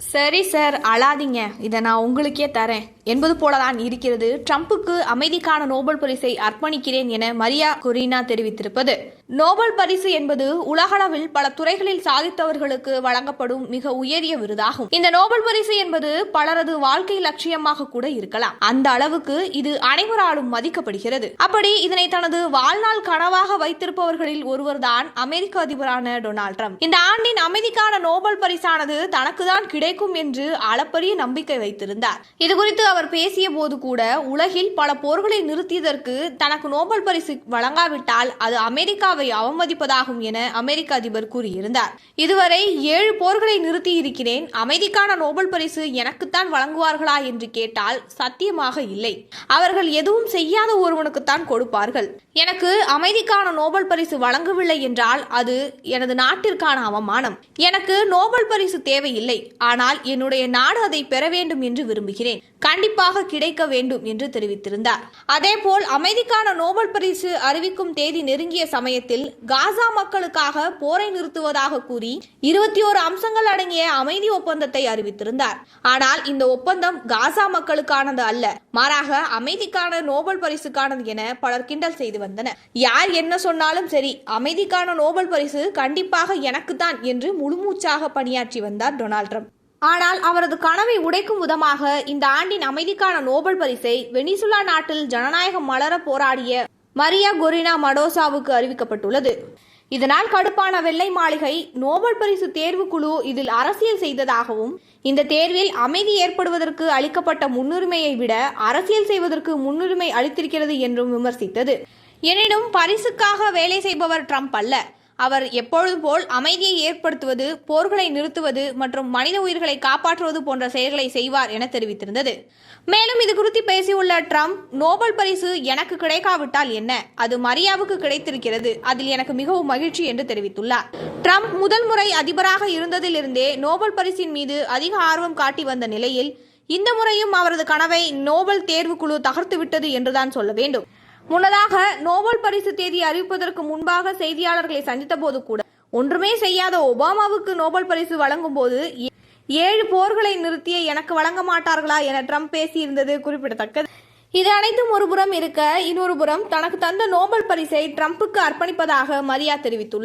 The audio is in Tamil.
சரி சார் அழாதீங்க. இதை நான் உங்களுக்கே தரேன். என்பது போலதான் இருக்கிறது. ட்ரம்புக்கு அமைதிக்கான நோபல் பரிசை அர்ப்பணிக்கிறேன் என மரியா கொரினா தெரிவித்திருப்பது. நோபல் பரிசு என்பது உலகளவில் பல துறைகளில் சாதித்தவர்களுக்கு வழங்கப்படும் மிக உயரிய விருதாகும். இந்த நோபல் பரிசு என்பது பலரது வாழ்க்கை லட்சியமாக கூட இருக்கலாம். அந்த அளவுக்கு இது அனைவராலும் மதிக்கப்படுகிறது. அப்படி இதனை தனது வாழ்நாள் கனவாக வைத்திருப்பவர்களில் ஒருவர்தான் அமெரிக்க அதிபரான டொனால்ட் ட்ரம்ப். இந்த ஆண்டின் அமைதிக்கான நோபல் பரிசானது தனக்குதான் கிடைக்கும் என்று அளப்பரிய நம்பிக்கை வைத்திருந்தார். இது குறித்து அவர் பேசிய போது கூட உலகில் பல போர்களை நிறுத்தியதற்கு தனக்கு நோபல் பரிசு வழங்காவிட்டால் அது அமெரிக்காவை அவமதிப்பதாகும் என அமெரிக்க அதிபர் கூறியிருந்தார். இதுவரை ஏழு போர்களை நிறுத்தி இருக்கிறேன் அமைதிக்கான நோபல் பரிசு எனக்குத்தான் வழங்குவார்களா என்று கேட்டால் சத்தியமாக இல்லை. அவர்கள் எதுவும் செய்யாத ஒருவனுக்குத்தான் கொடுப்பார்கள். எனக்கு அமைதிக்கான நோபல் பரிசு வழங்கவில்லை என்றால் அது எனது நாட்டிற்கான அவமானம். எனக்கு நோபல் பரிசு தேவையில்லை. ஆனால் என்னுடைய நாடு அதை பெற வேண்டும் என்று விரும்புகிறேன். கண்டிப்பாக கிடைக்க வேண்டும் என்று தெரிவித்திருந்தார். அதேபோல் அமைதிக்கான நோபல் பரிசு அறிவிக்கும் தேதி நெருங்கிய சமயத்தில் காசா மக்களுக்காக போரை நிறுத்துவதாக கூறி இருபத்தி ஓரு அம்சங்கள் அடங்கிய அமைதி ஒப்பந்தத்தை அறிவித்திருந்தார். ஆனால் இந்த ஒப்பந்தம் காசா மக்களுக்கானது அல்ல மாறாக அமைதிக்கான நோபல் பரிசுக்கானது என பலர் கிண்டல் செய்து வந்தனர். யார் என்ன சொன்னாலும் சரி அமைதிக்கான நோபல் பரிசு கண்டிப்பாக எனக்குத்தான் என்று முழுமூச்சாக பணியாற்றி வந்தார் டொனால்ட் ட்ரம்ப். ஆனால் அவரது கனவை உடைக்கும் விதமாக இந்த ஆண்டின் அமைதிக்கான நோபல் பரிசை வெனிசுலா நாட்டில் ஜனநாயகம் மலர போராடிய மரியா கொரினா மடோசாவுக்கு அறிவிக்கப்பட்டுள்ளது. இதனால் கடுப்பான வெள்ளை மாளிகை நோபல் பரிசு தேர்வு குழு இதில் அரசியல் செய்ததாகவும் இந்த தேர்வில் அமைதி ஏற்படுவதற்கு அளிக்கப்பட்ட முன்னுரிமையை விட அரசியல் செய்வதற்கு முன்னுரிமை அளித்திருக்கிறது என்றும் விமர்சித்தது. எனினும் பரிசுக்காக வேலை செய்பவர் ட்ரம்ப் அல்ல. அவர் எப்பொழுதும் போல் அமைதியை ஏற்படுத்துவது போர்களை நிறுத்துவது மற்றும் மனித உயிர்களை காப்பாற்றுவது போன்ற செயல்களை செய்வார் என தெரிவித்திருந்தது. மேலும் இது குறித்து பேசியுள்ள ட்ரம்ப் நோபல் பரிசு எனக்கு கிடைக்காவிட்டால் என்ன? அது மரியாவுக்கு கிடைத்திருக்கிறது. அதில் எனக்கு மிகவும் மகிழ்ச்சி என்று தெரிவித்துள்ளார். ட்ரம்ப் முதல் முறை அதிபராக இருந்ததிலிருந்தே நோபல் பரிசின் மீது அதிக ஆர்வம் காட்டி வந்த நிலையில் இந்த முறையும் அவரது கனவை நோபல் தேர்வுக்குழு தகர்த்துவிட்டது என்றுதான் சொல்ல வேண்டும். முன்னதாக நோபல் பரிசு தேதி அறிவிப்பதற்கு முன்பாக செய்தியாளர்களை சந்தித்த போது கூட ஒன்றுமே செய்யாத ஒபாமாவுக்கு நோபல் பரிசு வழங்கும் போது ஏழு போர்களை நிறுத்திய எனக்கு வழங்க மாட்டார்களா என ட்ரம்ப் பேசியிருந்தது குறிப்பிடத்தக்கது. இது அனைத்தும் ஒரு புறம் இருக்க இன்னொரு புறம் தனக்கு தந்த நோபல் பரிசை ட்ரம்புக்கு அர்ப்பணிப்பதாக மரியா தெரிவித்துள்ளார்.